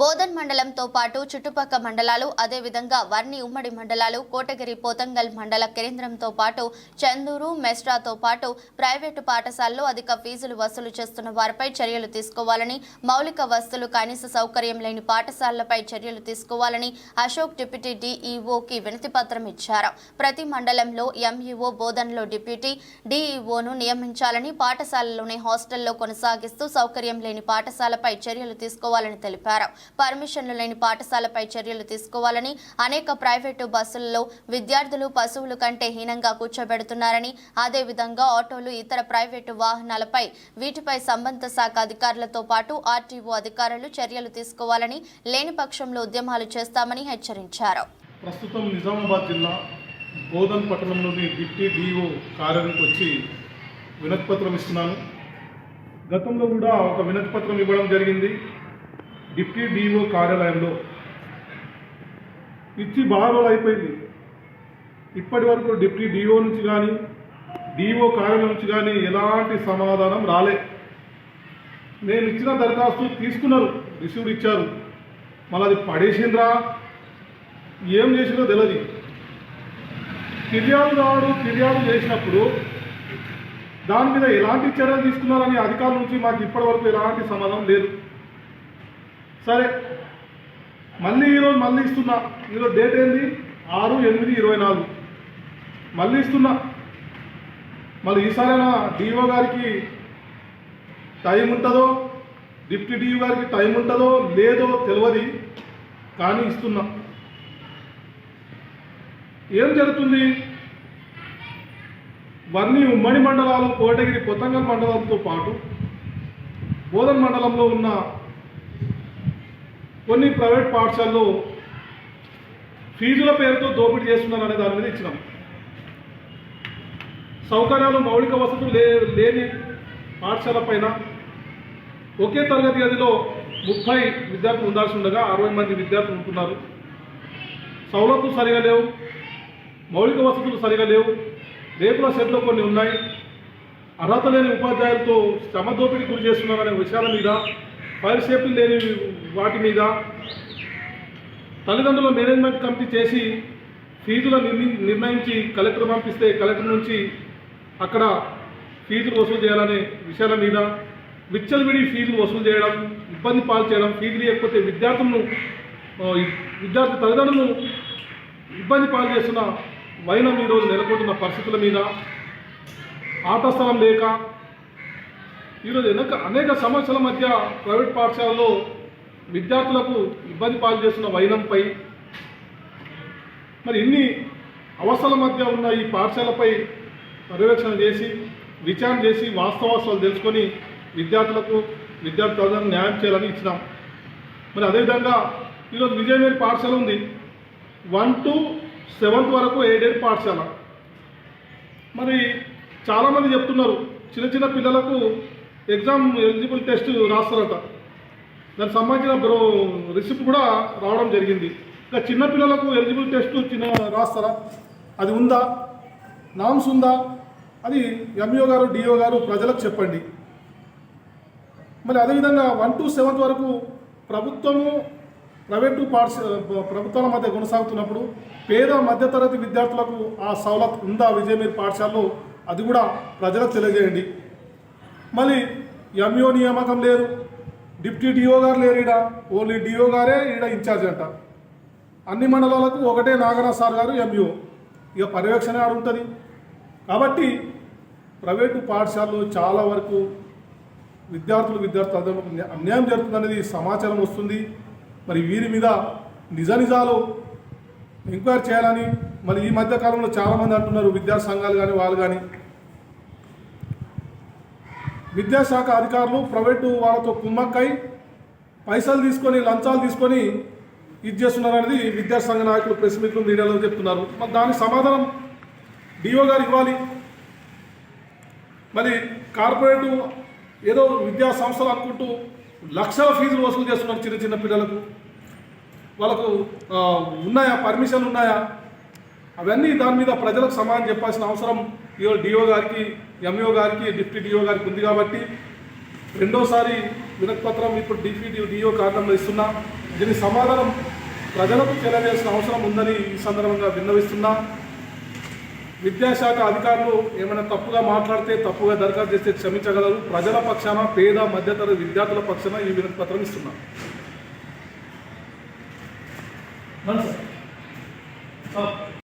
బోధన్ మండలంతో పాటు చుట్టుపక్క మండలాలు అదేవిధంగా వర్ణి ఉమ్మడి మండలాలు కోటగిరి పోతంగల్ మండల కేంద్రంతో పాటు చందూరు మెస్ట్రాతో పాటు ప్రైవేటు పాఠశాలలో అధిక ఫీజులు వసూలు చేస్తున్న వారిపై చర్యలు తీసుకోవాలని మౌలిక వస్తువులు కనీస సౌకర్యం లేని పాఠశాలలపై చర్యలు తీసుకోవాలని అశోక్ డిప్యూటీ డీఈఓకి వినతిపత్రం ఇచ్చారు. ప్రతి మండలంలో ఎంఈఓ బోధన్లో డిప్యూటీ డీఈఓను నియమించాలని పాఠశాలలోనే హాస్టల్లో కొనసాగిస్తూ సౌకర్యం లేని పాఠశాలపై చర్యలు తీసుకోవాలని తెలిపారు. పర్మిషన్లు లేని పాఠశాలపై చర్యలు తీసుకోవాలని అనేక ప్రైవేటు బస్సులలో విద్యార్థులు పశువులు కంటే హీనంగా కూర్చోబెడుతున్నారని అదేవిధంగా ఆటోలు ఇతర ప్రైవేటు వాహనాలపై వీటిపై సంబంధ శాఖ అధికారులతో పాటు ఆర్టీఓ అధికారులు చర్యలు తీసుకోవాలని లేని పక్షంలో ఉద్యమాలు చేస్తామని హెచ్చరించారు. ప్రస్తుతం నిజామాబాద్ జిల్లా బోధన్ పట్టణంలోని డిప్టీ డిఓ కార్యాలయానికి వచ్చి వినతిపత్రం ఇస్తున్నాను. గతంలో కూడా ఒక వినతిపత్రం ఇవ్వడం జరిగింది. డిప్టీ డిఓ కార్యాలయంలో ఇచ్చి బాగా అయిపోయింది. ఇప్పటి వరకు డిప్టీ డిఓ నుంచి కానీ డిఓ కార్యాలయం నుంచి కానీ ఎలాంటి సమాధానం రాలే. నేను ఇచ్చిన దరఖాస్తు తీసుకున్నారు రిసీవ్డ్ ఇచ్చారు. మళ్ళీ అది పడేసిండ్రా? ఏం చేసిందో తెలియదు ఫిర్యాదుదారుడు ఫిర్యాదు చేసినప్పుడు దాని మీద ఎలాంటి చర్యలు తీసుకున్నారని అధికారుల నుంచి మాకు ఇప్పటివరకు ఎలాంటి సమాధానం లేదు. సరే. మళ్ళీ ఈరోజు మళ్ళీ ఇస్తున్నా. ఈరోజు డేట్ ఏంది? ఆరు ఎనిమిది ఇరవై నాలుగు. మళ్ళీ ఇస్తున్నా. మళ్ళీ ఈసారైనా డిఓ గారికి టైం ఉంటుందో డిప్యూటీ డిఓ గారికి టైం ఉంటుందో లేదో తెలియదు కానీ ఇస్తున్నా. ఏం జరుగుతుంది? వర్ణి ఉమ్మడి మండలాలు కోటగిరి కొత్తంగల్ మండలంతో పాటు బోధన్ మండలంలో ఉన్న కొన్ని ప్రైవేట్ పాఠశాలలో ఫీజుల పేరుతో దోపిడీ చేస్తున్నారు అనే దాని మీద ఇచ్చినాం. సౌకర్యాలు మౌలిక వసతులు లే లేని పాఠశాల పైన ఒకే తరగతి గదిలో ముప్పై విద్యార్థులు ఉండాల్సి ఉండగా అరవై మంది విద్యార్థులు ఉంటున్నారు. సౌలతులు సరిగా లేవు మౌలిక వసతులు సరిగా లేవు రేపుల సెట్లో కొన్ని ఉన్నాయి. అర్హత లేని ఉపాధ్యాయులతో శ్రమ దోపిడీ గురి చేస్తున్నారనే విషయాల మీద పరిసేపులు లేని వాటి మీద తల్లిదండ్రుల మేనేజ్మెంట్ కమిటీ చేసి ఫీజుల నిర్ణయించి కలెక్టర్ పంపిస్తే కలెక్టర్ నుంచి అక్కడ ఫీజులు వసూలు చేయాలనే విషయాల మీద విచ్చలవిడి ఫీజులు వసూలు చేయడం ఇబ్బంది పాలు చేయడం ఫీజు లేకపోతే విద్యార్థులను విద్యార్థి తల్లిదండ్రులను ఇబ్బంది పాలు చేస్తున్న వైనం ఈరోజు నెలకొంటున్న పరిస్థితుల మీద ఆట స్థలం లేక ఈరోజు అనేక అనేక సమస్యల మధ్య ప్రైవేట్ పాఠశాలలో విద్యార్థులకు ఇబ్బంది పాలు చేస్తున్న వైనంపై మరి ఇన్ని అవసరాల మధ్య ఉన్న ఈ పాఠశాలపై పర్యవేక్షణ చేసి విచారణ చేసి వాస్తవాస్తవాలు తెలుసుకొని విద్యార్థులకు విద్యార్థి న్యాయం చేయాలని ఇచ్చినాం. మరి అదేవిధంగా ఈరోజు విజయమేరి పాఠశాల ఉంది. వన్ టు సెవెంత్ వరకు ఎయిడెడ్ పాఠశాల. మరి చాలామంది చెప్తున్నారు చిన్న చిన్న పిల్లలకు ఎగ్జామ్ ఎలిజిబుల్ టెస్ట్ రాస్తారట. దానికి సంబంధించిన బ్రో రిసిప్ట్ కూడా రావడం జరిగింది. ఇంకా చిన్నపిల్లలకు ఎలిజిబుల్ టెస్ట్ చిన్న రాస్తారా? అది ఉందా? నామ్స్ ఉందా? అది ఎంఈఓ గారు డిఓ గారు ప్రజలకు చెప్పండి. మరి అదేవిధంగా వన్ టు సెవెంత్ వరకు ప్రభుత్వము ప్రైవేటు పాఠశాల ప్రభుత్వాల మధ్య కొనసాగుతున్నప్పుడు పేద మధ్యతరగతి విద్యార్థులకు ఆ సవలత్ ఉందా విజయమీర్ పాఠశాలలో? అది కూడా ప్రజలకు తెలియజేయండి. మళ్ళీ ఎంఈఓ నియామకం లేరు? డిప్యూటీ డిఓ గారు లేరు ఈడ. ఓన్లీ డిఓ గారే ఈడ ఇన్ఛార్జ్ అంట. అన్ని మండలాలకు ఒకటే నాగనాథ్ సార్ గారు ఎంఈఓ ఇక పర్యవేక్షణ ఆడుంటుంది కాబట్టి ప్రైవేటు పాఠశాలలో చాలా వరకు విద్యార్థులు విద్యార్థులకు అన్యాయం జరుగుతుందనేది సమాచారం వస్తుంది. మరి వీరి మీద నిజ నిజాలు ఎంక్వైరీ చేయాలని మరి ఈ మధ్య కాలంలో చాలామంది అంటున్నారు. విద్యార్థి సంఘాలు కానీ వాళ్ళు కానీ విద్యాశాఖ అధికారులు ప్రైవేటు వాళ్ళతో కుమ్మక్కై పైసలు తీసుకొని లంచాలు తీసుకొని ఇది చేస్తున్నారనేది విద్యాసంఘ సంఘ నాయకులు ప్రెస్ మీట్లు మీడియాలో చెప్తున్నారు. మరి దానికి సమాధానం డిఓ గారు ఇవ్వాలి. మరి కార్పొరేటు ఏదో విద్యా సంస్థలు అనుకుంటూ లక్షల ఫీజులు వసూలు చేస్తున్నారు చిన్న చిన్న పిల్లలకు. వాళ్ళకు ఉన్నాయా? పర్మిషన్ ఉన్నాయా? అవన్నీ దాని మీద ప్రజలకు సమాధానం చెప్పాల్సిన అవసరం ఈరోజు డిఓ గారికి ఎంఈఓ గారికి డిప్యూటీ డిఓ గారికి ఉంది కాబట్టి రెండోసారి వినతిపత్రం ఇప్పుడు డిప్యూటీ డిఓ కారణంలో ఇస్తున్నా. దీని సమాధానం ప్రజలకు తెలియజేసిన అవసరం ఉందని ఈ సందర్భంగా విన్నవిస్తున్నా. విద్యాశాఖ అధికారులు ఏమైనా తప్పుగా మాట్లాడితే తప్పుగా దరఖాస్తు చేస్తే క్షమించగలరు. ప్రజల పక్షాన పేద మధ్యతరగతి విద్యార్థుల పక్షాన ఈ వినతి పత్రం ఇస్తున్నాం సార్.